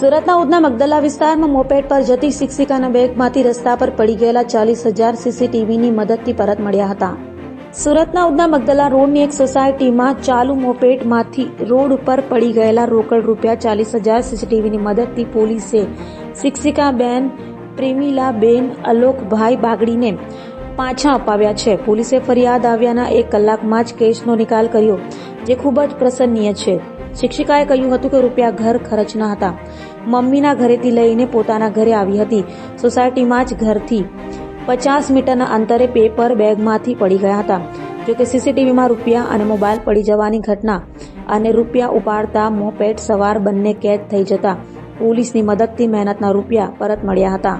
સુરતના ઉધના મગદલા વિસ્તારમાં મોપેડ પર જતી શિક્ષિકાના બેગમાંથી રસ્તા પર પડી ગયેલા ચાલીસ હજાર સીસીટીવીની મદદથી પરત મળ્યા હતા. સુરતના ઉધના મગદલા રોડની એક સોસાયટીમાં ચાલુ મોપેડમાંથી રોડ ઉપર પડી ગયેલા રોકડ રૂપિયા ચાલીસ હજાર સીસીટીવીની મદદથી પોલીસે શિક્ષિકા બેન પ્રેમીલાબેન, અલોકભાઈ બાગડીને પાછા અપાવ્યા છે. પોલીસે ફરિયાદ આવ્યાના એક કલાકમાં જ કેસનો નિકાલ કર્યો, જે ખૂબ જ પ્રસન્નીય છે. શિક્ષિકાએ કહ્યું હતું કે રૂપિયા ઘર ખર્ચના હતા. મમ્મીના ઘરેથી લઈને પોતાના ઘરે આવી હતી. સોસાયટીમાં જ ઘરથી પચાસ મીટરના અંતરે પેપર બેગમાંથી પડી ગયા હતા. જોકે સીસીટીવીમાં રૂપિયા અને મોબાઈલ પડી જવાની ઘટના અને રૂપિયા ઉપાડતા મોપેટ સવાર બંને કેદ થઈ જતા. પોલીસની મદદથી મહેનતના રૂપિયા પરત મળ્યા હતા.